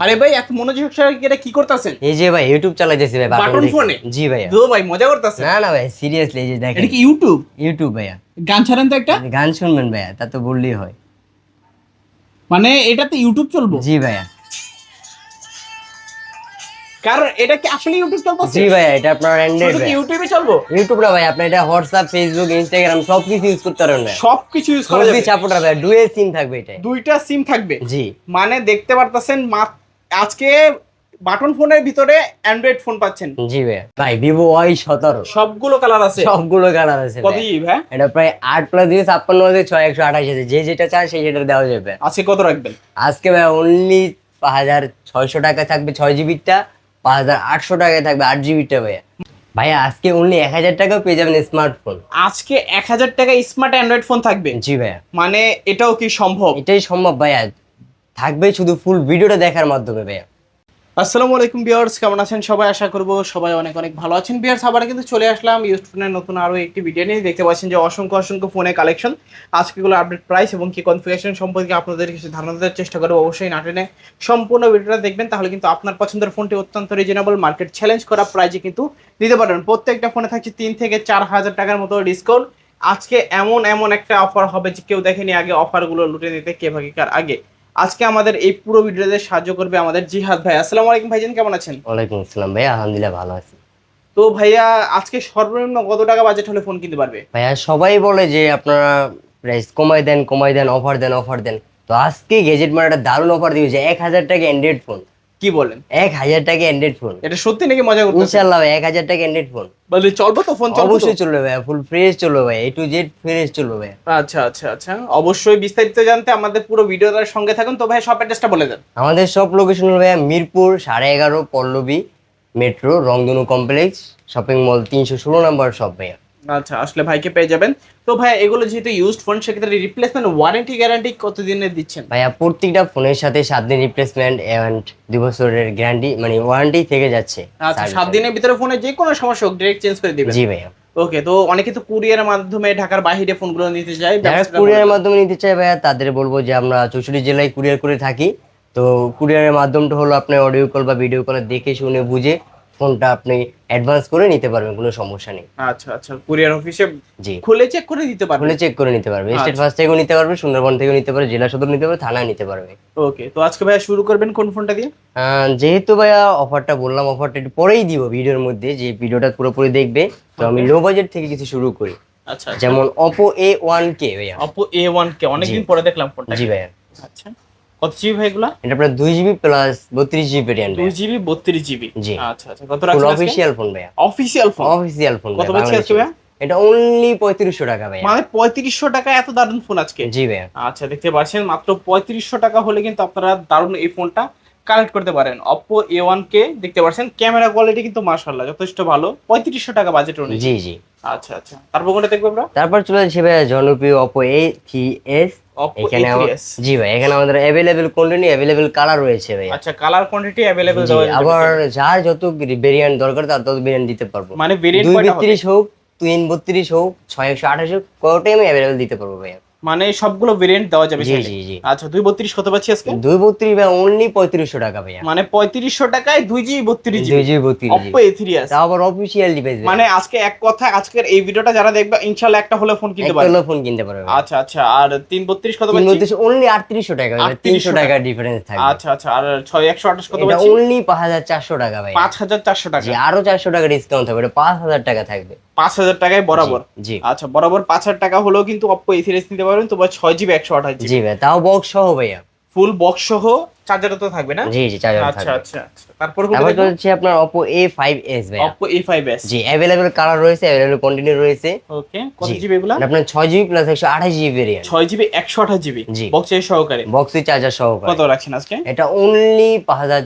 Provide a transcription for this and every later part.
আরে ভাই এত মনোযোগ সহকারে এটা কি করতেছেন? এই যে ভাই ইউটিউব চালাইতেছি ভাই বাটন এ? জি ভাইয়া। দো ভাই মজা করতেছেন? না না ভাই সিরিয়াসলি এই যে দেখেন। এটা কি ইউটিউব ইউটিউব ভাইয়া। গান ছাড়েন তো একটা? গান শুনবেন ভাইয়া তা তো বললেই হয়। মানে এটাতে ইউটিউব চলবো? জি ভাইয়া। কারণ এটা কি আসলে ইউটিউব চলতেছে? জি ভাইয়া এটা আপনার অ্যান্ড্রয়েড শুধু ভাই ইউটিউবে চলবো? ইউটিউব না ভাই আপনি এটা হোয়াটসঅ্যাপ ফেসবুক ইনস্টাগ্রাম সব কিছু ইউজ করতে পারবেন ভাই সবকিছু ইউজ করা যাবে। সাপোর্টার ভাই ডুয়েল সিম থাকবে এটা দুইটা সিম থাকবে। জি। মানে দেখতে পারতেছেন মা- আজকে বাটন ফোনের ভিতরে অ্যান্ড্রয়েড ফোন পাচ্ছেন। জি ভাই ভাই ভিভো ওয়াই সতেরো। সবগুলো কালার আছে। সবগুলো কালার আছে কত ভাই। জিবি ভাই? এটা প্রায় আট প্লাস দিয়ে ছাপ্পান্ন আছে ছয় একশো আঠাশ আছে। যে যেটা চায় সেই সেটা দেওয়া যাবে। আজকে কত রাখবেন? আজকে ভাই অনলি হাজার ছয়শো টাকা থাকবে ছয় জিবিটা পাঁচ হাজার আটশো টাকায় থাকবে আট জিবিটা ভাইয়া। ভাইয়া আজকে অনলি এক হাজার টাকা পেয়ে যাবেন স্মার্টফোন আজকে এক হাজার টাকা স্মার্ট অ্যান্ড্রয়েড ফোন থাকবে। জি ভাইয়া। মানে এটাও কি সম্ভব? এটাই সম্ভব ভাইয়া। থাকবে শুধু ফুল ভিডিওটা দেখার মাধ্যমে, ভাইয়া। আসসালামু আলাইকুম বিয়ার্স কেমন আছেন সবাই? আশা করব সবাই অনেক অনেক ভালো আছেন। বিয়ার্স আবার কিন্তু চলে আসলাম ইউজ ফোনের নতুন আরও একটি ভিডিও নিয়ে। দেখতে পাচ্ছেন যে অসংখ্য অসংখ্য ফোনের কালেকশন আজকেগুলো আপডেট প্রাইস এবং কি কনফিগারেশন সম্পর্কে আপনাদের কিছু ধারণা দেওয়ার চেষ্টা করব। অবশ্যই নাটেনে সম্পূর্ণ ভিডিওটা দেখবেন, তাহলে কিন্তু আপনার পছন্দের ফোনটি অত্যন্ত রিজনেবল মার্কেট চ্যালেঞ্জ করা প্রাইজে কিন্তু দিতে পারবেন। প্রত্যেকটা ফোনে থাকছে তিন থেকে চার হাজার টাকার মতো ডিসকাউন্ট আজকে এমন এমন একটা অফার হবে যে কেউ দেখেনি আগে অফারগুলো লুটে নিতে কে ভাগে কার আগে। আজকে আমাদের এই পুরো ভিডিওতে সাহায্য করবে আমাদের জিহাদ ভাই। আসসালামু আলাইকুম ভাইজান কেমন আছেন? ওয়ালাইকুম আসসালাম ভাই আলহামদুলিল্লাহ ভালো আছি। তো ভাইয়া আজকে সর্বনিম্ন কত টাকা বাজেট হলে ফোন কিনতে পারবে? ভাইয়া সবাই বলে যে আপনারা প্রাইস কমাই দেন কমাই দেন অফার দেন অফার দেন। তো আজকে গেজেট মানে একটা দারুণ অফার দিয়েছে এক হাজার টাকা অ্যান্ড্রয়েড ফোন কি বলেন? এক হাজার টাকা অ্যান্ড্রয়েড ফোন এটা সত্যি নাকি মজা করতেছেন? ইনশাল্লাহ ভাই এক হাজার টাকা অ্যান্ড্রয়েড ফোন বলি চলবে তো ফোন চলবে অবশ্যই চলবে ভাইয়া ফুল ফ্রেশ চলবে ভাই এ টু জেড ফ্রেশ চলবে ভাইয়া। আচ্ছা আচ্ছা আচ্ছা। অবশ্যই বিস্তারিত জানতে আমাদের পুরো ভিডিওটার সঙ্গে থাকুন। তো ভাই সব অ্যাড্রেসটা বলে দেন। আমাদের সব লোকেশন হলো ভাইয়া মিরপুর সাড়ে এগারো Pallabi metro Rongdhonu complex shopping mall তিনশো ষোলো নাম্বার সব ভাইয়া। আচ্ছা আসলে ভাইকে পেয়ে যাবেন। তো ভাই এগুলো যেহেতু ইউজড ফোন সেক্ষেত্রে রিপ্লেসমেন্ট ওয়ারেন্টি গ্যারান্টি কতদিনের দিচ্ছেন? ভাইয়া প্রত্যেকটা ফোনের সাথে সাত দিন রিপ্লেসমেন্ট অ্যান্ড দুই বছরের গ্যারান্টি মানে ওয়ারেন্টি থেকে যাচ্ছে আচ্ছা সাত দিনের ভিতরে ফোনে যে কোনো সমস্যা হোক ডিরেক্ট চেঞ্জ করে দিবেন। জি ভাইয়া। ওকে তো অনেকে তো কুরিয়ারের মাধ্যমে ঢাকার বাইরে ফোনগুলো নিতে যারা ব্যবসাটা কুরিয়ারের মাধ্যমে। নিতে চায় ভাইয়া তাদের বলব যে আমরা চৌষট্টি জেলায় কুরিয়ার করে থাকি। তো কুরিয়ারের মাধ্যমটা হলো আপনি অডিও কল বা ভিডিও কলে দেখে শুনে বুঝে ফোনটা আপনি অ্যাডভান্স করে নিতে পারবেন কোনো সমস্যা নেই। আচ্ছা আচ্ছা কুরিয়ার অফিসে জি। খুলে চেক করে দিতে পারবেন খুলে চেক করে নিতে পারবে। স্টেট আচ্ছা। ফার্স্ট থেকেও নিতে পারবে সুন্দরবন থেকেও নিতে পারবে জেলা সদর নিতে পারবে থানায় নিতে পারবে। ওকে তো আজকে ভাইয়া শুরু করবেন কোন ফোনটা দিয়ে? যেহেতু ভাইয়া অফারটা বললাম অফারটা একটু পরেই দিব ভিডিওর মধ্যে যে ভিডিওটা পুরোপুরি দেখবে। তো আমি লো বাজেট থেকে কিছু শুরু করি। আচ্ছা যেমন অপো এ ওয়ান কে ভাইয়া। অপো এ ওয়ান কে অনেকদিন পরে দেখলাম ফোনটা। জি ভাইয়া। আচ্ছা। কত জিবি ভাই এগুলা? এটা আপনার দুই জিবি প্লাস বত্রিশ জিবি র্যাম দুই জিবি বত্রিশ জিবি জি। আচ্ছা আচ্ছা। কত রাখছেন অফিসিয়াল ফোন ভাইয়া। অফিসিয়াল ফোন অফিসিয়াল ফোন কত পাচ্ছি আজকে ভাই এটা অনলি পঁয়ত্রিশশো টাকা ভাই মানে পঁয়ত্রিশশো টাকা এত দারুণ ফোন আজকে? জি ভাইয়া। আচ্ছা দেখতে পাচ্ছেন মাত্র পঁয়ত্রিশশো টাকা হলে কিন্তু আপনারা দারুণ এই ফোনটা কালেক্ট করতে পারেন। অপো এ ওয়ান কে দেখতে পাচ্ছেন ক্যামেরা কোয়ালিটি কিন্তু মাশাআল্লাহ যথেষ্ট ভালো। পঁয়ত্রিশশো টাকা বাজেট অনুযায়ী জি জি। আচ্ছা আচ্ছা। তারপর কোনটা দেখব আমরা? তারপর চলে যাচ্ছে ভাইয়া জনপ্রিয় অপো এ থ্রি এস এখানে জি ভাই এখানে আমাদের অ্যাভেলেবেল কন্টিনিউ অ্যাভেলেবেল কালার রয়েছে ভাইয়া। আচ্ছা কালার কোয়ান্টিটি অ্যাভেলেবল আবার যার যত ভেরিয়েন্ট দরকার তার তত ভেরিয়েন্ট দিতে পারব। মানে ভেরিয়েন্ট দুই কয়টা হবে? বত্রিশ হোক তিন বত্রিশ হোক ছয় একশো আঠাশ হোক কটাই আমি অ্যাভেলেবেল দিতে পারব ভাইয়া। মানে সবগুলো ভেরিয়েন্ট দেওয়া যাবে জি জি জি। আচ্ছা দুই বত্রিশ কত পাচ্ছি আজকে? দুই বত্রিশ ভাই অনলি পঁয়ত্রিশশো টাকা ভাইয়া। মানে পঁয়ত্রিশশো টাকায় দুই জিবি বত্রিশ দুই জিবি বত্রিশ অপো এ থ্রি আছে। আবার অফিসিয়াল ডিভাইস মানে আজকে এক কথা আজকের এই ভিডিওটা যারা দেখবে ইনশাল্লাহ একটা হলে ফোন কিনতে পারবে। ফোন কিনতে পারবে আচ্ছা আচ্ছা আর তিন বত্রিশ কত পাচ্ছি? বত্রিশ অনলি আটত্রিশশো টাকা তিনশো টাকা। ডিফারেন্স থাকবে। আচ্ছা আচ্ছা আর ছয় একশো আঠাশ কত পাচ্ছি? অনলি পাঁচ হাজার চারশো টাকা ভাই পাঁচ হাজার চারশো টাকা। জি আরও চারশো টাকা ডিসকাউন্ট থাকবে এটা পাঁচ হাজার টাকা থাকবে। পাঁচ হাজার টাকায় বরাবর। জি। আচ্ছা বরাবর পাঁচ হাজার টাকা হলেও কিন্তু অপো এ থ্রি নিতে পারবেন তোমার ছয় জিবি একশো আঠাশ জিবি তাও বক্স সহ ভাইয়া। ফুল বক্স সহ চার্জারও তো থাকবে না? জি জি চার্জার আচ্ছা আচ্ছা আচ্ছা। তারপর হচ্ছে আপনার Oppo A5s ভাইয়া। অপো এ ফাইভ এস জি অ্যাভেলেবেল কালার রয়েছে অ্যাভেলেবেল কন্টিনিউ রয়েছে। ওকে কত জিবি এগুলা? আর আপনার ছয় জিবি প্লাস একশো আঠাশ জিবি ভেরিয়েন্ট ছয় জিবি একশো আঠাশ জিবি। বক্স সহকারে। বক্সি চার্জার সহ কত রাখছেন আজকে? এটা অনলি পাঁচ হাজার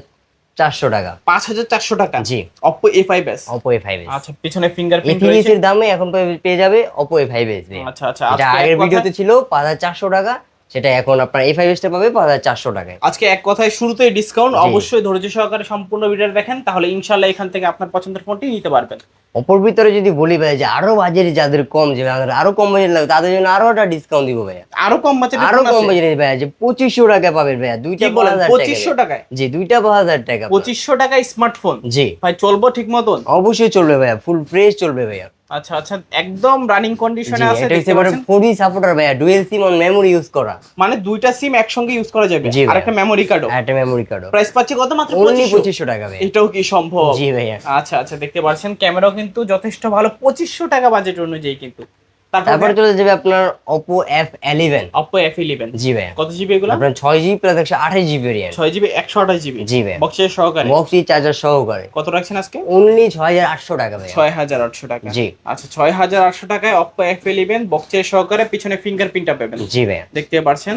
চারশো টাকা। পাঁচ হাজার চারশো টাকা? জি। Oppo A five S Oppo A5s আচ্ছা পিছনে ফিঙ্গারপ্রিন্ট A3s দামে এখন পেয়ে যাবে অপো এ ফাইভ এস আচ্ছা আচ্ছা এটা আগের ভিডিওতে ছিল পাঁচ হাজার চারশো টাকা। সেটা এখন আপনার এই ফাইভ এসটা পাবে পাঁচ হাজার চারশো টাকায়। আজকে এক কথায় শুরুতেই ডিসকাউন্ট অবশ্যই ধৈর্য সহকারে সম্পূর্ণ ভিডিও দেখেন তাহলে ইনশাল্লাহ এখান থেকে আপনার পছন্দের ফোনটি নিতে পারবেন। অপর ভিতরে যদি বলি ভাই যে আরও বাজারে যাদের কম যে আরও কম বাজেট লাগে তাদের জন্য আরও একটা ডিসকাউন্ট দিব ভাইয়া। আরও কম বাজেটে আরও কম বাজেট ভাইয়া যে পঁচিশশো টাকা পাবেন ভাইয়া দুইটা বলেন পঁচিশশো টাকা টাকায়? জি দুইটা পাঁচ হাজার টাকা পঁচিশশো টাকায় স্মার্টফোন জি। ভাই চলবো ঠিক মতন অবশ্যই চলবে ভাইয়া ফুল ফ্রেশ চলবে ভাইয়া। আচ্ছা আচ্ছা একদম রানিং কন্ডিশনে আছে এটা হচ্ছে মানে ফোরজি সাপোর্টার ভাইয়া dual SIM on memory use করা। মানে দুইটা সিম একসঙ্গে ইউজ করা যাবে আর একটা মেমরি কার্ডও একটা মেমরি কার্ডও প্রাইস পাচ্ছে কত মাত্র? 2500 টাকা ভাই এটাও কি সম্ভব? জি ভাইয়া। আচ্ছা আচ্ছা দেখতে পাচ্ছেন ক্যামেরাও কিন্তু যথেষ্ট ভালো 2500 টাকা বাজেট অনুযায়ী কিন্তু। তারপর চলে যাবে আপনার Oppo F11 Oppo F11 জি ভাই কত জিবি এগুলো? আপনার 6 জিবি প্লাস একশো আঠাশ জিবি ভেরিয়েন্ট 6 জিবি একশো আঠাশ জিবি জি ভাই বক্সের সহকারে? বক্সি চার্জার সহকারে। কত রাখছেন আজকে? অনলি হাজার আটশো টাকা ভাইয়া। ছয় হাজার আটশো টাকা। জি। আচ্ছা ছয় হাজার আটশো টাকায় অপো এফ ইলেভেন বক্সের সহকারে পিছনে ফিঙ্গারপ্রিন্টটা পাবেন। জি ভাই দেখতে পারছেন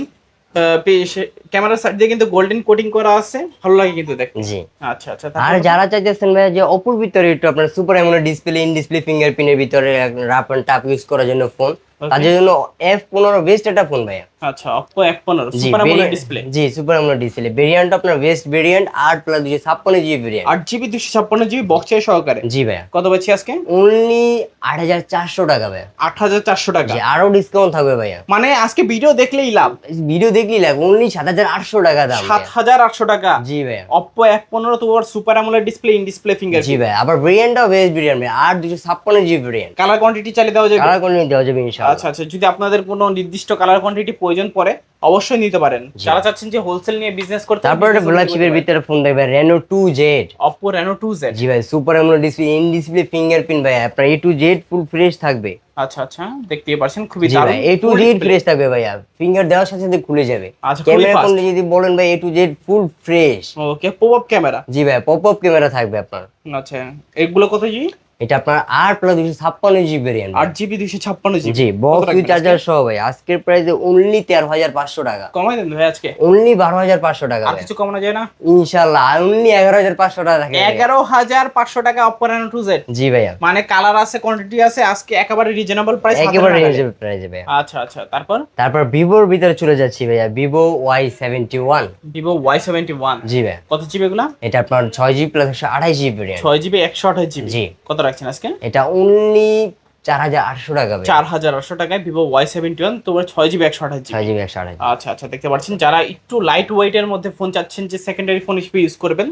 ক্যামেরার সাইড দিয়ে কিন্তু গোল্ডেন কোটিং করা আছে। ভালো লাগে কিন্তু দেখতে। জি। আচ্ছা আচ্ছা আর যারা চাইতেছেন ভাইয়া যে অপুর ভিতরে একটু আপনার সুপার এমন ডিসপ্লে ইন ডিসপ্লে ফিঙ্গারপ্রিন্টের ভিতরে রাপ এন্ড টাপ ইউজ করার জন্য ফোন তাদের জন্য এফ পনেরো বেস্ট একটা ফোন ভাইয়া। আচ্ছা সুপার ডিসপ্লে জি সুপার ডিসপ্লে ভেরিয়েন্ট আপনার বেস্ট ভেরিয়েন্ট আট প্লাস জিবি ভেরিয়েন্ট আট জিবি বক্সের সহকারে? জি ভাইয়া। কত পাচ্ছি আজকে? অনলি টাকা জি আরও ডিসকাউন্ট থাকবে মানে আজকে ভিডিও দেখলেই লাভ। ভিডিও অনলি আটশো টাকা দাম টাকা। জি পনেরো তোমার super display in display finger জি ভাই আবার ভেরিয়েন্ট ভাই জিবি ভেরিয়েন্ট কালার কোয়ান্টিটি চালিয়ে দেওয়া যাবে? কালার কোন দেওয়া যাবে ইনশাআল্লাহ। আচ্ছা আচ্ছা। যদি আপনাদের কোনো নির্দিষ্ট কালার কোয়ান্টিটি প্রয়োজন পড়ে অবশ্যই নিতে পারেন। যারা চাচ্ছেন যে হোলসেল নিয়ে বিজনেস করতে তারপর একটা ফ্ল্যাগশিপের ভিতরে phone two Z Oppo Reno two Z জি ভাই super AMOLED display in display fingerprint ভাই আপনার A to Z full fresh থাকবে। আচ্ছা আচ্ছা দেখতেই পারছেন খুবই দারুণ ভাই এ টু জেড ফ্রেশ থাকবে ভাইয়া ফিঙ্গার দেওয়ার সাথে সাথে খুলে যাবে। আচ্ছা, ক্যামেরা fast। ফোন যদি বলেন ভাই A to Z full fresh okay pop up camera জি ভাই পপ আপ ক্যামেরা থাকবে আপনার। আচ্ছা এগুলো কত জিবি এটা আপনার আট প্লাস দুশো ছাপ্পান্ন জিবি আট জিবি দুইশো ছাপ্পান্ন জিবি জি বক্স চার্জার সহ ভাই। আজকের প্রাইসে অনলি তেরো হাজার পাঁচশো টাকা। কমাই দেন ভাই আজকে। অনলি বারো হাজার পাঁচশো টাকা আর কিছু কমানো যায় না? ইনশাল্লাহ অনলি এগারো হাজার পাঁচশো টাকা থাকে এগারো হাজার পাঁচশো টাকা অপো রেনো টু জেড জি ভাইয়া। মানে কালার আছে কোয়ান্টিটি আছে আজকে একেবারে রিজনেবল প্রাইস একেবারে রিজনেবল প্রাইসে ভাইয়া। আচ্ছা আচ্ছা তারপর? তারপর ভিভোর ভিতরে চলে যাচ্ছি ভাইয়া। Vivo Y seventy one Vivo Y seventy one জি ভাইয়া। কত জিবি এগুলা? এটা আপনার ছয় জিবি প্লাস একশো আঠাশ জিবি ছয় জিবি একশো আঠাশ জিবি জি। কত রাখছেন আজকে? এটা অনলি চার হাজার আটশো টাকা চার হাজার আটশো টাকায় ভিভো ওয়াই সেভেন্টি ওয়ান তোমার ছয় জিবি একশো আঠাশ ছয় জিবি একশো আঠাশ আচ্ছা আচ্ছা দেখতে পাচ্ছেন যারা একটু লাইট ওয়েটের মধ্যে ফোন চাচ্ছেন যে সেকেন্ডারি ফোন হিসেবে ইউজ করবেন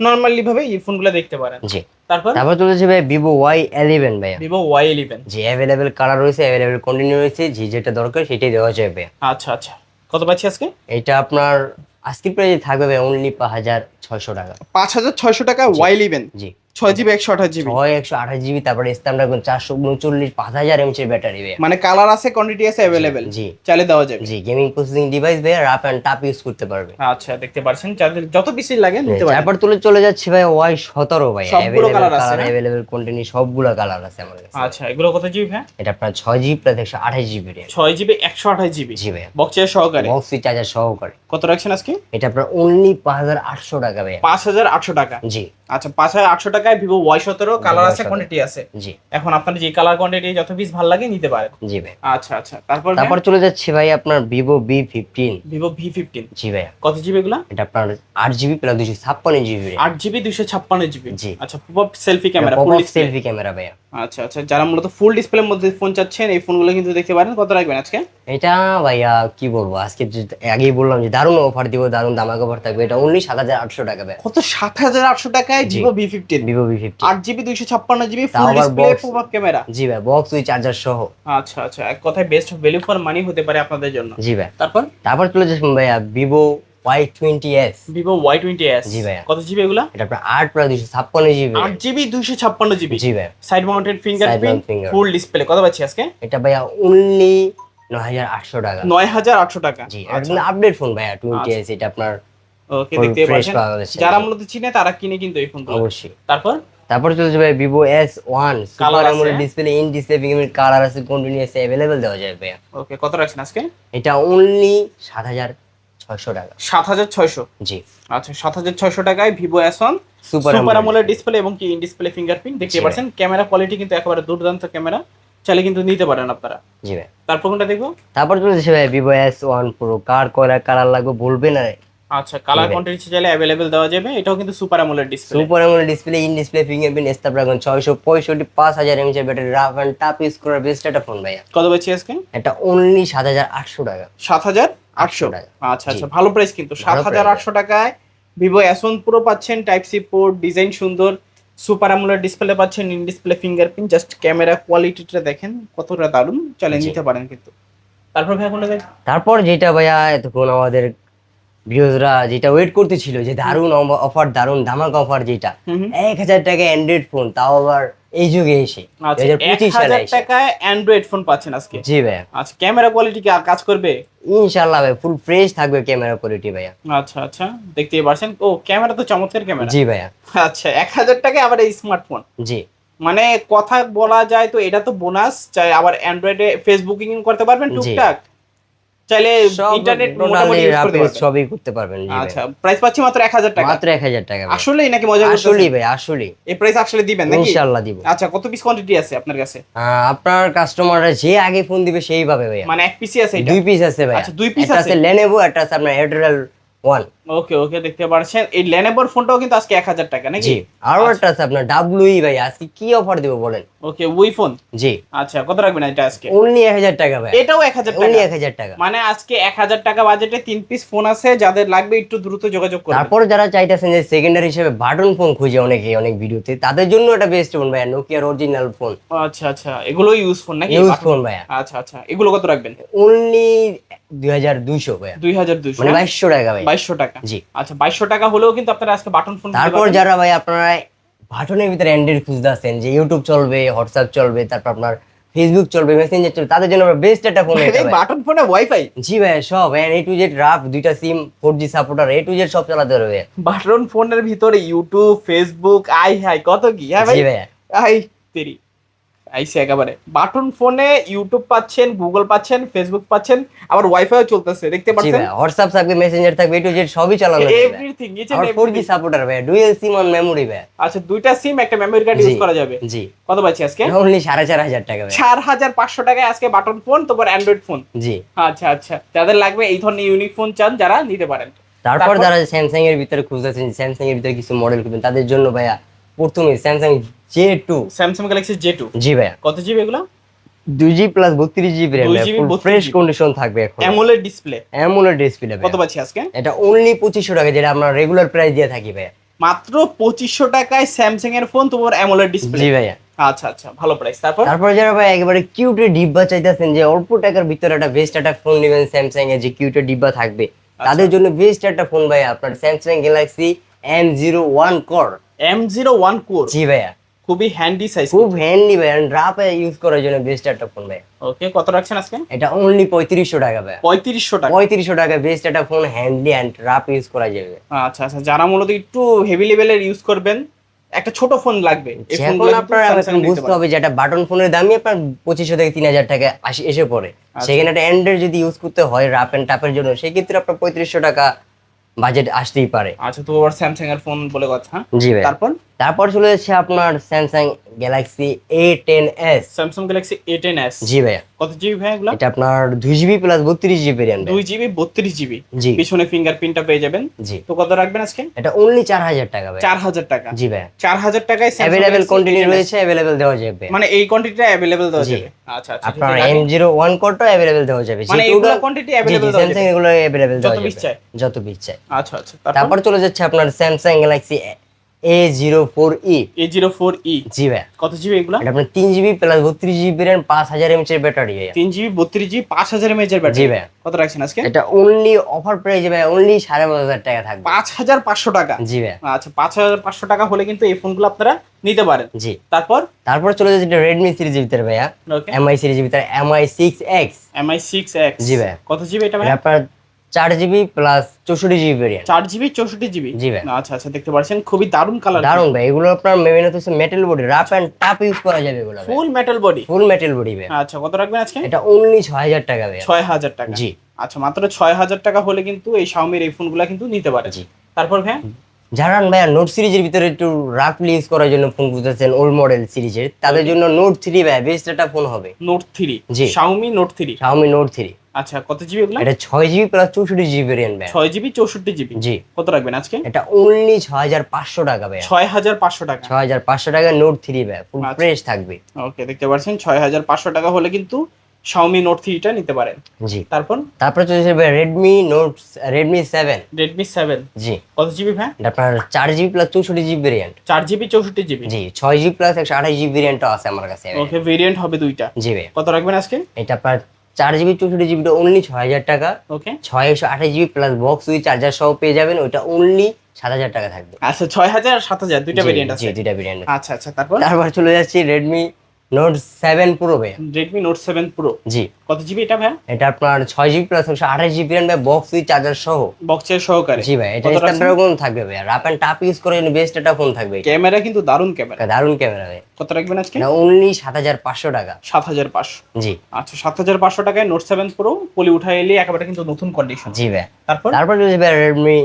নর্মালি ভাবে এই ফোনগুলো দেখতে পারেন। জি। তারপর? তারপর চলে ভাই ভিভো ওয়াই ইলেভেন ভাইয়া। Vivo Y eleven. জি অ্যাভেলেবেল কালার রয়েছে অ্যাভেলেবেল কন্টিনিউ রয়েছে যে যেটা দরকার সেটাই দেওয়া যাবে আচ্ছা আচ্ছা কত পাচ্ছি আজকে? এটা আপনার আজকের প্রাইসে থাকবে ভাই অনলি পাঁচ হাজার ছয়শো টাকা। পাঁচ হাজার ছয়শো টাকা ওয়াই ইলেভেন। জি। ছয় জিবি একশো আঠাশ জিবি। ছয় একশো আঠাশ জিবি তারপরে চারশো উনচল্লিশ পাঁচ হাজার ব্যাটারি মানে কালার আছে কোয়ান্টিটি আছে অ্যাভেলেবেল জি চালিয়ে দেওয়া যাবে। জি gaming processing device rough and tough use করতে পারবে। আচ্ছা দেখতে পাচ্ছেন। যাদের যত বেশি লাগে নিতে তারপর তুলে চলে যাচ্ছে ভাই ওয়াই সতেরো ভাই সবগুলো colour আছে, কালার অ্যাভেলেবেল কোয়ান্টিটি সবগুলো কালার আছে আমার কাছে। আচ্ছা এগুলো কত জিবি ভাই এটা আপনার ছয় জিবি প্লাস একশো আঠাশ জিবি ছয় জিবি একশো আঠাশ জিবি। জি ভাইয়া। বক্সের সহকারে? বক্স চার্জার সহকারে। কত রাখছেন আজকে? এটা আপনার অনলি পাঁচ হাজার আটশো টাকা ভাইয়া। পাঁচ হাজার আটশো টাকা। জি। আচ্ছা পাঁচ হাজার আটশো টাকায় ভিভো ওয়াই সতেরো কালার আছে কোয়ান্টিটি আছে। জি। এখন আপনার যে কালার কোয়ান্টিটি যত পিস ভালো লাগে নিতে পারেন। জি ভাই। আচ্ছা আচ্ছা। তারপর তারপর চলে যাচ্ছে ভাই আপনার Vivo V fifteen Vivo V fifteen জি ভাই। কত জিবি এগুলা? এটা আপনার আট জিবি প্লাস দুশো ছাপ্পান্ন জিবি আট জিবি দুশো ছাপ্পান্ন জিবি জি। আচ্ছা pop selfie camera selfie camera ভাইয়া। আচ্ছা আচ্ছা। যারা মূলত ফুল ডিসপ্লের মধ্যে ফোন চাচ্ছেন এই ফোনগুলো কিন্তু দেখতে পারেন। কত রাখবেন আজকে? এটা ভাইয়া কি বলব? আজকে আগেই বললাম যে দারুণ অফার দিব দারুণ দামাক অফার থাকবে। এটা অনলি সাত হাজার আটশো টাকা কত? সাত হাজার আটশো টাকায় জি। Vivo V fifteen Vivo V fifteen আট জিবি দুইশো ছাপ্পান্ন জিবি ফুল ডিসপ্লে। ক্যামেরা জি ভাই বক্স উইথ চার্জার সহ। আচ্ছা আচ্ছা। এক কথায় বেস্ট ভ্যালু ফর মানি হতে পারে আপনাদের জন্য। জি ভাই তারপর? তারপর চলে যাচ্ছে ভাইয়া Vivo Y twenty S Vivo Y twenty S জি ভাইয়া। কত জিবি এগুলা? এটা আপনার আট প্লাস দুশো ছাপ্পান্ন জিবি আট জিবি দুইশো ছাপ্পান্ন জিবি জি ভাই side mounted fingerprint finger। Full display কত পাচ্ছি আজকে? এটা ভাইয়া অনলি নয় হাজার আটশো টাকা। নয় হাজার আটশো টাকা। জি একদম আপডেট ফোন ভাইয়া টোয়েন্টি এস এটা আপনার ওকে দেখতে পাচ্ছেন। যারা মূলত চিনে তারা কিনে কিন্তু এই ফোনগুলো অবশ্যই। তারপর? তারপর চলে যাবে Vivo S one super AMOLED display in display fingerprint colour আছে কন্টিনিউয়াস অ্যাভেলেবেল দেওয়া যাবে ভাইয়া। ওকে কত রাখছেন আজকে? এটা অনলি সাত হাজার ছয়শো টাকা। সাত হাজার ছয়শো? জি। আচ্ছা সাত হাজার ছয়শো টাকায় ভিভো এস ওয়ান সুপার আমলের ডিসপ্লে এবং কি ইন ডিসপ্লে ফিঙ্গারপ্রিন্ট দেখতে পাচ্ছেন? ক্যামেরা কোয়ালিটি কিন্তু একেবারে দুর্দান্ত ক্যামেরা চাইলে কিন্তু নিতে পারেন আপনারা। জি ভাই। তারপর কোনটা দেখব? তারপর চলেছে ভাই ভিভো এস ওয়ান প্রো কার কয়রা কালার লাগবে বলবে না? আচ্ছা কালার। কোয়ান্টিটি চাইলে অ্যাভেলেবেল দেওয়া যাবে। এটাও কিন্তু super AMOLED display super AMOLED display in display fingerprint Snapdragon ছয়শো পঁয়ষট্টি পাঁচ হাজার এমএচের battery rough and tough use করার বেস্ট একটা ফোন ভাইয়া। কত পাচ্ছি আজকে? এটা অনলি সাত হাজার আটশো টাকা। সাত হাজার আটশো। আচ্ছা আচ্ছা ভালো প্রাইস কিন্তু। সাত হাজার আটশো টাকায় ভিভো এস ওয়ান প্রো পাচ্ছেন টাইপ সি পোর্ট ডিজাইন সুন্দর। সুপার অ্যামোলেড ডিসপ্লে পাচ্ছেন in display fingerprint just camera কোয়ালিটিটা দেখেন কতটা দারুণ। চাইলে জি। নিতে পারেন কিন্তু। তারপর ভাই? দেখ তারপর যেটা ভাইয়া এতক্ষণ আমাদের ভিউজরা যেটা ওয়েট করতেছিল যে দারুণ অফার দারুণ ধামাক অফার যেটা। এক হাজার টাকা অ্যান্ড্রয়েড ফোন তাও আবার এই যুগে এসে আচ্ছা টাকায় অ্যান্ড্রয়েড ফোন পাচ্ছেন আজকে? জি ভাইয়া। আচ্ছা ক্যামেরা কোয়ালিটি কি কাজ করবে? ইনশাল্লাহ ভাই ফুল ফ্রেশ থাকবে ক্যামেরা কোয়ালিটি ভাইয়া। আচ্ছা আচ্ছা দেখতেই পারছেন। ও ক্যামেরা তো চমৎকার ক্যামেরা জি ভাইয়া। আচ্ছা এক হাজার টাকায় আবার এই স্মার্টফোন জি। মানে কথা বলা যায় তো এটা তো বোনাস চাই আবার অ্যান্ড্রয়েডে ফেসবুকিং করতে পারবেন টুকটাক। চাইলে ইন্টারনেট মোটামুটি ইউজ করতে পারবেন সবই করতে পারবেন আচ্ছা প্রাইস পাচ্ছি মাত্র এক হাজার টাকা। মাত্র এক হাজার টাকা আসলে আসলেই নাকি মজা আসলেই আসলে ভাই আসলে এই প্রাইস আসলে দিবেন নাকি? ইনশাআল্লাহ দিব। আচ্ছা কত পিস কোয়ান্টিটি আছে আপনার কাছে? আপনার কাস্টমাররা যে আগে ফোন দিবে সেই পাবে ভাই মানে এক পিসি আছে এটা? দুই পিস আছে ভাই আচ্ছা, দুই পিস আছে? Lenovo একটা আছে আপনার এয়ারটেল ওয়ান ওকে ওকে দেখতে পাচ্ছেন এই লেনেভোর ফোনটাও কিন্তু আজকে এক হাজার টাকা নাকি? জি আরও একটা আছে আপনার ডাব্লুই ভাই আজকে কি অফার দেবো বলেন? ওকে ওই ফোন জি। আচ্ছা কত রাখবেন এটা আজকে? অনলি এক হাজার টাকা ভাই। এটাও এক হাজার অনলি টাকা এক হাজার টাকা। মানে আজকে এক হাজার টাকা বাজেটে তিন পিস ফোন আছে যাদের লাগবে একটু দ্রুত যোগাযোগ করবেন। তারপর যারা চাইতেছেন যে সেকেন্ডারি হিসেবে বাটন ফোন খুঁজে অনেকে অনেক ভিডিওতে তাদের জন্য এটা বেস্ট ফোন ভাই নোকিয়ার অরিজিনাল ফোন আচ্ছা আচ্ছা। এগুলো ইউজ ফোন নাকি? ইউজ ফোন ভাইয়া। আচ্ছা আচ্ছা। এগুলো কত রাখবেন? অনলি দুই হাজার দুইশো ভাইয়া। দুই হাজার দুইশো মানে বাইশশো টাকা ভাই। বাইশশো টাকা। জি। আচ্ছা বাইশশো টাকা হলেও কিন্তু আপনারা আজকে বাটন ফোন তারপর যারা ভাই আপনারা বাটনের ভিতরে অ্যান্ড্রয়েড খুঁজতে আছেন যে ইউটিউব চলবে হোয়াটসঅ্যাপ চলবে তারপর আপনার ফেসবুক চলবে মেসেঞ্জার চলবে তাদের জন্য বেস্ট একটা ফোন এটা বাটন ফোনে ওয়াইফাই জি ভাই সব N A to Z rough দুইটা SIM four G supporter A to Z সব চালাতে পারবে। বাটন ফোনের ভিতরে ইউটিউব ফেসবুক আই হাই কত কি? হ্যাঁ ভাই? জি ভাইয়া। আই তেরি আইসে একেবারে। বাটন ফোনে ইউটিউব পাচ্ছেন গুগল পাচ্ছেন ফেসবুক পাচ্ছেন আবার ওয়াইফাইও চলতেছে দেখতে পাচ্ছেন? হোয়াটসঅ্যাপ থাকবে মেসেঞ্জার থাকবে এ টু জেড সবই চালানো যাবে everything each four G supporter ভাইয়া ডুয়েল সিম অন মেমোরি ভাইয়া আচ্ছা দুইটা সিম একটা মেমরি কার্ড ইউজ করা যাবে। জি। কত পাচ্ছি আজকে? অনলি সাড়ে চার হাজার টাকা ভাইয়া চার হাজার পাঁচশো টাকায় আজকে বাটন ফোন তারপর অ্যান্ড্রয়েড ফোন জি। আচ্ছা আচ্ছা যাদের লাগবে এই ধরনের ইউনিক ফোন চান যারা নিতে পারেন। তারপর? যারা স্যামসাং এর ভিতরে খুঁজতেছেন স্যামসাং এর ভিতরে কিছু মডেল খুঁজবেন তাদের জন্য ভাইয়া প্রথমে Samsung J two Samsung Galaxy J two জি ভাইয়া। কত জিবি এগুলো? দুই জি প্লাস বত্রিশ GB RAM 2GB, full 32 fresh condition থাকবে এখন। অ্যামোলেড ডিসপ্লে অ্যামোলেড ডিসপ্লে কত পাচ্ছি আজকে? এটা অনলি পঁচিশশো টাকা যেটা আমরা রেগুলার প্রাইস দিয়ে থাকি ভাইয়া। মাত্র পঁচিশশো টাকায় স্যামসাং এর ফোন তোমার অ্যামোলেড ডিসপ্লে জি ভাইয়া। আচ্ছা আচ্ছা ভালো প্রাইস তারপর? তারপর যারা ভাই একেবারে কিউটের ডিব্বা চাইতেছেন যে অল্প টাকার ভিতরে একটা বেস্ট একটা ফোন নেবেন স্যামসাং এর যে কিউটের ডিব্বা থাকবে আচ্ছা। তাদের জন্য বেস্ট একটা ফোন ভাই আপনার Samsung Galaxy M zero one core M zero one core জি ভাইয়া। খুবই হ্যান্ডি সাইজ খুব হ্যান্ডি ভাই রাপে ইউজ করার জন্য বেস্ট একটা ফোন ভাই। ওকে কত রাখছেন আজকে? এটা অনলি পঁয়ত্রিশশো টাকা ভাই। পঁয়ত্রিশশো টাকা। পঁয়ত্রিশশো টাকা বেস্ট একটা phone handily and rough use করা যাবে। আচ্ছা আচ্ছা যারা মূলত একটু হেভি লেভেলের ইউজ করবেন একটা ছোট ফোন লাগবে। এই এখন ফোনগুলো কিন্তু আপনার বুঝতে হবে যে একটা বাটন ফোনের দামই আপনার পঁচিশশো থেকে তিন হাজার টাকা আসি এসে পড়ে। আচ্ছা। সেখানে একটা অ্যান্ড্রয়েড যদি ইউজ করতে হয় রাফ অ্যান্ড টাপের জন্য সেক্ষেত্রে আপনার পঁয়ত্রিশশো টাকা বাজেট আসতেই পারে। আচ্ছা তো আবার স্যামসাং এর ফোন বলে কথা? জি ভাই। তারপর? তারপর চলে যাচ্ছে আপনার Samsung Galaxy A ten S Samsung Galaxy A ten S জি ভাইয়া। কত জিবি ভাই এগুলো? এটা আপনার দুই জিবি প্লাস বত্রিশ জিবি র্যাম দুই জিবি বত্রিশ জিবি জি। পিছনে ফিঙ্গারপ্রিন্টটা পেয়ে যাবেন। জি। তো কত রাখবেন আজকে? এটা অনলি চার হাজার টাকা ভাই চার হাজার টাকা। জি ভাইয়া। চার হাজার টাকায় অ্যাভেলেবেল কন্টিনিউ রয়েছে অ্যাভেলেবেল দেওয়া যাবে মানে এই কোয়ান্টিটিটা অ্যাভেলেবেল দেওয়া যাবে। আচ্ছা আচ্ছা আপনার এম জিরো ওয়ান কোডটা অ্যাভেলেবেল দেওয়া যাবে। মানে এগুলো কোয়ান্টিটি অ্যাভেলেবেল দেওয়া স্যামসাং যাবে। এগুলো অ্যাভেলেবেল যত দেওয়া পিস যাবে চাই। যত পিস চাই। আচ্ছা আচ্ছা তারপর? তারপর চলে যাচ্ছে আপনার Samsung Galaxy A zero four E A zero four E জি ভাই কত জিবি এগুলো? এটা আপনার তিন জিবি প্লাস বত্রিশ জিবি র্যাম পাঁচ হাজার এমএচ এর ব্যাটারি তিন জিবি বত্রিশ জিবি পাঁচ হাজার এমএচ এর জি ভাই কত রাখছেন আজকে? এটা অনলি অফার প্রাইস ভাই অনলি সাড়ে পাঁচ হাজার টাকা থাকবে। পাঁচ হাজার পাঁচশো টাকা? জি ভাই আচ্ছা পাঁচ হাজার পাঁচশো টাকা হলে কিন্তু এই ফোনগুলো আপনারা নিতে পারেন। জি। তারপর? তারপর চলে যাচ্ছে রেডমি সিরিজের ভিতরে ভাইয়া। এমআই সিরিজের ভিতরে Mi six X Mi six X জি ভাই। কত জিবি এটা ভাই আপনার চার জিবি প্লাস চৌষট্টি জিবি ভেরিয়েন্ট চার জিবি চৌষট্টি জিবি জি ভাই। আচ্ছা আচ্ছা দেখতে পাচ্ছেন খুবই দারুণ কালার দারুণ ভাই এগুলো আপনার মেমিন হচ্ছে metal body rough and tough use করা যাবে এগুলো full metal body full metal body ভাই। আচ্ছা কত রাখবেন আজকে? এটা অনলি ছয় হাজার টাকা ভাই। ছয় হাজার টাকা। জি। আচ্ছা মাত্র ছয় হাজার টাকা হলে কিন্তু এই শাওমির এই ফোনগুলো কিন্তু নিতে পারে জি। তারপর ভাই? যারা ভাইয়া নোট সিরিজের ভিতরে একটু রাফলি ইউজ করার জন্য ফোন খুঁজতেছেন ওল্ড মডেল সিরিজের তাদের জন্য নোট থ্রি ভাইয়া বেস্ট একটা ফোন হবে। নোট থ্রি জি। Xiaomi Note three Xiaomi Note three আচ্ছা কত জিবি এগুলো? এটা ছয় জিবি প্লাস চৌষট্টি জিবি ভেরিয়েন্ট ভাইয়া। ছয় জিবি চৌষট্টি জিবি জি। কত রাখবেন আজকে? এটা অনলি ছয় হাজার পাঁচশো টাকা ভাইয়া। ছয় হাজার পাঁচশো টাকা। ছয় হাজার পাঁচশো টাকা নোট থ্রি ভাইয়া ফুল। ফ্রেশ থাকবে। ওকে দেখতে পাচ্ছেন ছয় হাজার পাঁচশো টাকা হলে কিন্তু শাওমি নোট থ্রিটা নিতে পারেন। জি। তারপর? তারপরে চলে ভাই Redmi Note Redmi seven Redmi seven জি। কত জিবি ভাই? আপনার চার জিবি প্লাস চৌষট্টি জিবি ভেরিয়েন্ট চার জিবি চৌষট্টি জিবি জি ছয় জিবি প্লাস একশো আঠাশ জিবি ভেরিয়েন্টও আছে আমার কাছে। ওকে ভেরিয়েন্ট হবে দুইটা। জি ভাই। কত রাখবেন আজকে? এটা আপনার চার জিবি চৌষট্টি জিবিটা অনলি ছয় হাজার টাকা। ওকে ছয় একশো আঠাশ GB plus box with charger সহ পেয়ে যাবেন ওইটা অনলি সাত হাজার টাকা থাকবে। আচ্ছা ছয় হাজার আর সাত হাজার দুইটা ভেরিয়েন্ট জি আছে। দুইটা ভেরিয়েন্ট আচ্ছা আচ্ছা তারপর? তারপর চলে যাচ্ছি রেডমি নোট সেভেন প্রো ভাই রেডমি নোট সেভেন প্রো জি। কত জিবি এটা ভাই এটা আপনার ছয় জিবি প্লাস একশো আঠাশ জিবি ভেরিয়েন্ট ভাই বক্স উইথ চার্জার সহ। বক্সের সহকারে। জি ভাই এটা কোন থাকবে ভাই রাপ অ্যান্ড টাপ ইউজ করে বেস্ট একটা ফোন থাকবে ক্যামেরা কিন্তু দারুণ ক্যামেরা দারুণ ক্যামেরা ভাই কত রাখবেন আজকে? এটা অনলি সাত হাজার পাঁচশো টাকা। সাত হাজার পাঁচশো। জি। আচ্ছা সাত হাজার পাঁচশো টাকায় নোট সেভেন প্রো পলি উঠা এলে একেবারে কিন্তু নতুন কন্ডিশন জি ভাই তারপর? তারপর ভাই Redmi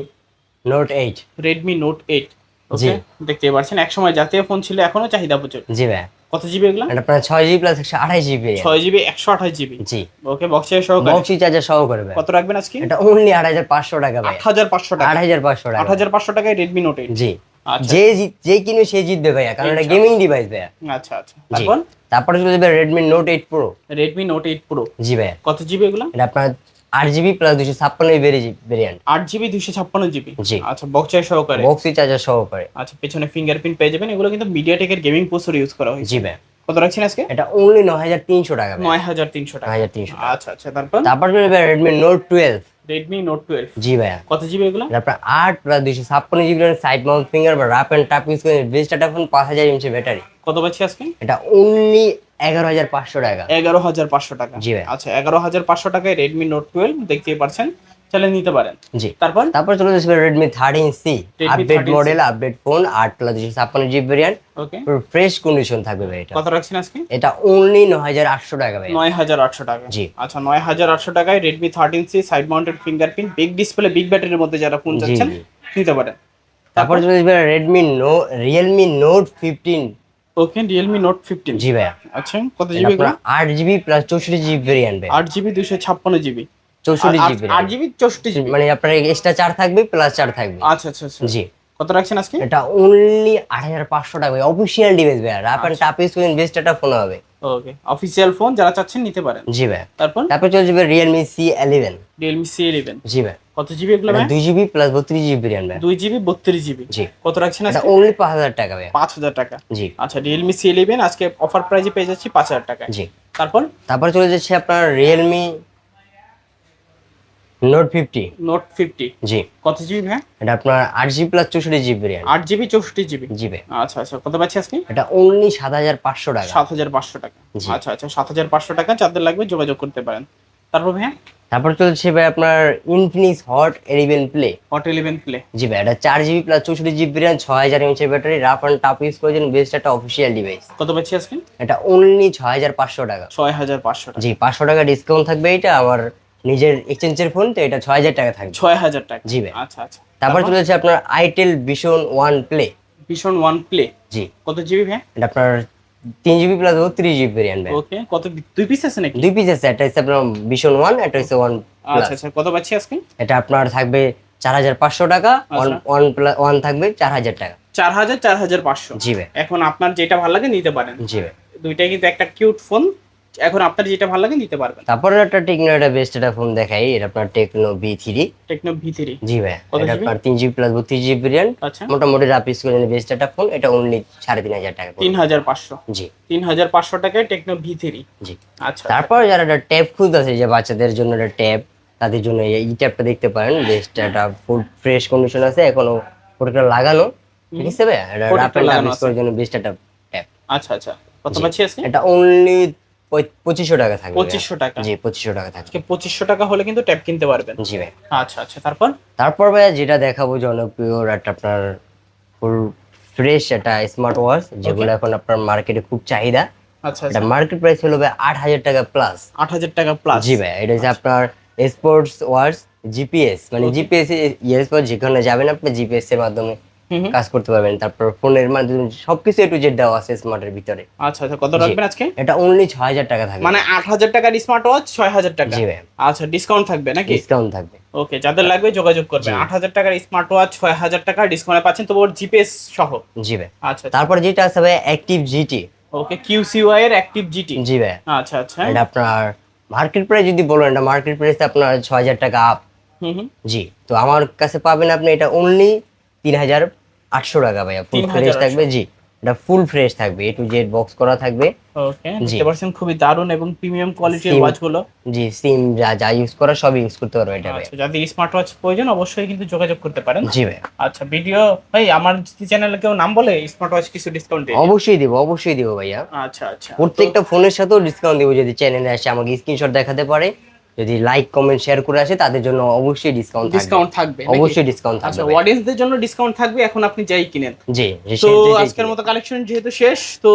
Note eight Redmi Note eight জি। দেখতে পাচ্ছেন এক সময় জাতীয় ফোন ছিল এখনও চাহিদা প্রচুর। জি ভাই কত জিবি এগুলা? এটা আপনার ছয় জিবি প্লাস একশো আঠাশ জিবি ছয় জিবি একশো আঠাশ জিবি জি। ওকে বক্সি চার্জার সহ করে ভাই। কত রাখবেন আজকে? এটা অনলি আট হাজার পাঁচশো টাকা ভাই। আট হাজার পাঁচশো টাকা। আট হাজার পাঁচশো আট টাকা হাজার পাঁচশো টাকায় রেডমি নোট এইট জি। আচ্ছা। যে জিত- যে কিনবে সে জিতবে ভাইয়া কারণ এটা। গেমিং ডিভাইস ভাইয়া। আচ্ছা আচ্ছা। জি। তারপর? তারপরে চলে যাবে Redmi Note eight Pro Redmi Note eight Pro জি ভাইয়া। কত জিবি এগুলা? এটা আপনার আট জিবি প্লাস দুশো ছাপ্পান্ন ভেরিয়েন্ট আট জিবি দুইশো ছাপ্পান্ন জিবি? জি। আচ্ছা বক্সের সহকারে? বক্সি চার্জার সহ করে আচ্ছা পেছনে ফিঙ্গারপ্রিন্ট পেয়ে যাবেন। এগুলো কিন্তু মিডিয়াটেকের গেমিং প্রসেসর ইউজ করা হয়েছে। জি ভাইয়া কত রাখছেন আজকে? এটা অনলি নয় হাজার তিনশো টাকা নয় হাজার তিনশো টাকা। হাজার তিনশো আচ্ছা আচ্ছা তারপর? তারপর Redmi Note twelve Redmi Note twelve জি ভাইয়া। কত জিবি এগুলো? আপনার আট প্লাস দুশো ছাপ্পান্ন জিবি সাইড মাউন্ট ফিঙ্গার বা রাপ অ্যান্ড টাপ ইউজ করে বেস্ট একটা ফোন পাঁচ হাজার এমসি ব্যাটারি কত পাচ্ছি আজকে? এটা অনলি এগারো হাজার পাঁচশো টাকা। এগারো হাজার পাঁচশো টাকা। জি ভাই। আচ্ছা এগারো হাজার পাঁচশো টাকায় রেডমি নোট টুয়েলভ দেখতেই পারছেন। চাইলে নিতে পারেন। জি। তারপর? তারপর চলে যাচ্ছে Redmi thirteen C update model update phone আট প্লাস দুশো ছাপ্পান্ন GB variant okay fresh condition থাকবে ভাই এটা। কত রাখছেন আজকে? এটা অনলি নয় হাজার আটশো টাকা ভাই। নয় হাজার আটশো টাকা। জি। আচ্ছা নয় হাজার আটশো টাকায় Redmi thirteen C side mounted fingerprint big display big ব্যাটারির মধ্যে যারা ফোন চাচ্ছেন নিতে পারেন। তারপর চলে যাবে Redmi no Realme Note fifteen okay Realme Note fifteen জি ভাইয়া। আচ্ছা কত জিবি আপনার আট জিবি প্লাস চৌষট্টি জিবি ভেরিয়েন্ট ভাই আট জিবি দুইশো ছাপ্পান্ন জিবি চৌষট্টি জিবি আট জিবি চৌষট্টি জিবি মানে আপনার এক্সট্রা চার থাকবে প্লাস চার থাকবে। আচ্ছা আচ্ছা আচ্ছা। জি। কত রাখছেন আজকে? এটা অনলি আট হাজার পাঁচশো টাকা অফিসিয়াল ডিভাইস ভাই রাপ অ্যান্ড টাপ ইউজ করে বেস্ট একটা ফোন হবে। ওকে অফিসিয়াল ফোন যারা চাচ্ছেন নিতে পারেন। জি ভাই। তারপর? তারপর চলে যাবে এলেভেন রিয়েলমি সি ইলেভেন জি ভাই। কত জিবি এগুলো ভাই? দুই জিবি প্লাস বত্রিশ জিবি ভেরিয়েন্ট ভাই। দুই জিবি বত্রিশ জিবি জি। কত রাখছেন আজকে? অনলি পাঁচ হাজার টাকা ভাই। পাঁচ হাজার টাকা। জি। আচ্ছা রিয়েলমি সি ইলেভেন আজকে অফার প্রাইজে পেয়ে যাচ্ছি পাঁচ হাজার টাকা জি। তারপর? তারপর চলে যাচ্ছে আপনার Realme Note fifty Note fifty জি। কত জিবি ভাই? এটা আপনার আট জিবি প্লাস চৌষট্টি জিবি ভেরিয়েন্ট আট জিবি চৌষট্টি জিবি জি ভাই। আচ্ছা আচ্ছা। কত পাচ্ছি আজকে এটা অনলি সাত হাজার পাঁচশো টাকা। সাত হাজার পাঁচশো টাকা। আচ্ছা আচ্ছা। সাত হাজার পাঁচশো টাকা যাদের লাগবে যোগাযোগ করতে পারেন। তারপর ভাই তারপর চলছে ভাই আপনার Infinix Hot eleven Play Hot eleven Play জি ভাই এটা চার জিবি প্লাস চৌষট্টি জিবি ভেরিয়েন্ট ছয় হাজার এমএচের battery rough and tough use করেছেন বেস্ট একটা অফিসিয়াল ডিভাইস কত পাচ্ছি আজকে এটা অনলি ছয় হাজার পাঁচশো টাকা। ছয় হাজার পাঁচশো টাকা। জি পাঁচশো টাকা ডিসকাউন্ট থাকবে এটা আমার নিজের এক্সচেঞ্জের ফোন তো এটা ছয় হাজার টাকা থাকবে। ছয় হাজার টাকা। জি ভাই আচ্ছা আচ্ছা। তারপর চলেছে আপনার itel Vision one Play Vision one Play জি। কত জিবি ভাই? এটা আপনার তিন জিবি প্লাস ও বত্রিশ জিবি ভেরিয়েন্ট ভাই। ওকে কত দুই পিস আছে নাকি? দুই পিস আছে একটা হচ্ছে আপনার ভিশন ওয়ান একটা হচ্ছে ওয়ান আচ্ছা আচ্ছা কত পাচ্ছি আজকে? এটা আপনার থাকবে চার হাজার পাঁচশো টাকা ওয়ান। ওয়ান প্লাস ওয়ান থাকবে চার হাজার টাকা। চার হাজার চার হাজার পাঁচশো। জি ভাই। এখন আপনার যেটা ভালো লাগে নিতে পারেন। জি ভাই। দুইটাই কিন্তু একটা কিউট ফোন এখন আপনার যেটা ভালো লাগে নিতে পারবেন। তারপরে একটা টেকনো একটা বেস্ট একটা ফোন দেখাই এটা আপনার Tecno B three Tecno V three জি ভাই এটা আপনার তিন জিবি প্লাস বত্রিশ জিবি ভেরিয়েন্ট আচ্ছা। মোটামুটি রাপ ইউজ বেস্ট একটা ফোন এটা অনলি সাড়ে তিন হাজার টাকা। তিন হাজার পাঁচশো। জি। তিন হাজার পাঁচশো টাকায় টেকনো ভি থ্রি জি। আচ্ছা তারপর যারা একটা ট্যাব খুঁজতেছে যে বাচ্চাদের জন্য একটা ট্যাব তাদের জন্য এই ট্যাবটা দেখতে পারেন। বেস্ট একটা ফুল ফ্রেশ কন্ডিশন আছে এখনও প্রোডাক্টটা লাগানো। ঠিক আছে ভাই এটা রাপ ইউজ করার জন্য বেস্ট একটা ট্যাব আচ্ছা আচ্ছা। কত। পাচ্ছি আজকে? এটা অনলি পঁচিশশো টাকা থাকবে। পঁচিশশো টাকা। জি পঁচিশশো টাকা থাকবে। পঁচিশশো টাকা হলে কিন্তু ট্যাব কিনতে পারবেন। জি ভাই। আচ্ছা আচ্ছা তারপর? তারপর ভাইয়া যেটা দেখাবো জনপ্রিয় একটা আপনার ফুল ফ্রেশ একটা স্মার্ট ওয়াচ যেগুলো এখন আপনার মার্কেটে খুব চাহিদা। আচ্ছা এটা আচ্ছা। মার্কেট প্রাইস হলো ভাই আট হাজার টাকা প্লাস আট হাজার টাকা প্লাস জি ভাই এটা হচ্ছে আপনার স্পোর্টস ওয়াচ জিপিএস মানে জিপিএস ইয়েস পর যেখানে যাবেন আপনি জিপিএস এর মাধ্যমে। কাজ করতে পারবেন। তারপর ফোনের মাধ্যমে সবকিছু একটু জেড দেওয়া আছে স্মার্টের ভিতরে। আচ্ছা আচ্ছা কত রাখবেন আজকে? এটা অনলি ছয় হাজার টাকা থাকবে। মানে আট হাজার টাকার স্মার্ট ওয়াচ ছয় হাজার টাকা? জি ম্যাম আচ্ছা ডিসকাউন্ট থাকবে নাকি? ডিসকাউন্ট থাকবে। ওকে যাদের লাগবে যোগাযোগ করবেন জি। আট হাজার টাকার স্মার্ট ওয়াচ ছয় হাজার টাকা ডিসকাউন্টে পাচ্ছেন তো ওর জিপিএস সহ। জি ভাই আচ্ছা তারপর যেটা আছে ভাই অ্যাক্টিভ জিটি ওকে কিউসিওয়াই এর অ্যাক্টিভ জিটি জি ভাই আচ্ছা আচ্ছা। এটা আপনার মার্কেট প্রাইস যদি বলেন এটা মার্কেট প্রাইস আপনার ছয় হাজার টাকা আপ হুম জি তো আমার কাছে পাবেন আপনি এটা অনলি তিন হাজার আটশো টাকা ভাইয়া ফুল ফ্রেশ থাকবে জি। এটা ফুল ফ্রেশ থাকবে এ টু জেড বক্স করা থাকবে। ওকে দেখতে পাচ্ছেন খুবই দারুণ এবং প্রিমিয়াম কোয়ালিটির ওয়াচগুলো জি সিম যা যা ইউজ করা সব ইউজ করতে পারবে এটা ভাই আচ্ছা যাদের স্মার্ট ওয়াচ প্রয়োজন অবশ্যই কিন্তু যোগাযোগ করতে পারেন। জি ভাই আচ্ছা ভিডিও ভাই আমার চ্যানেলে কেউ নাম বলে স্মার্ট ওয়াচ কিছু ডিসকাউন্ট দিয়ে অবশ্যই দিব অবশ্যই দিব ভাইয়া। আচ্ছা আচ্ছা। প্রত্যেকটা ফোনের সাথেও ডিসকাউন্ট দিব যদি চ্যানেলে আসে আমাকে স্ক্রিনশট দেখাতে পারে। যদি লাইক কমেন্ট শেয়ার করে আসে তাদের জন্য অবশ্যই ডিসকাউন্ট থাকবে। ডিসকাউন্ট থাকবে অবশ্যই ডিসকাউন্ট আচ্ছা থাকবে। আচ্ছা অডিয়েন্সদের জন্য ডিসকাউন্ট থাকবে এখন আপনি যাই কিনেন। জি তো আজকের মতো কালেকশন যেহেতু শেষ তো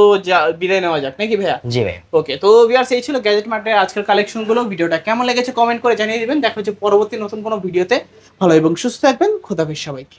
বিদায় নেওয়া যাক নাকি ভাইয়া? জি ভাই ওকে তো ভিউয়ার্স এই ছিল গ্যাজেট মার্টের আজকের কালেকশনগুলো। ভিডিওটা কেমন লেগেছে কমেন্ট করে জানিয়ে দিবেন। দেখা হচ্ছে পরবর্তী নতুন কোনো ভিডিওতে ভালো এবং সুস্থ থাকবেন। খোদাফেজ সবাইকে।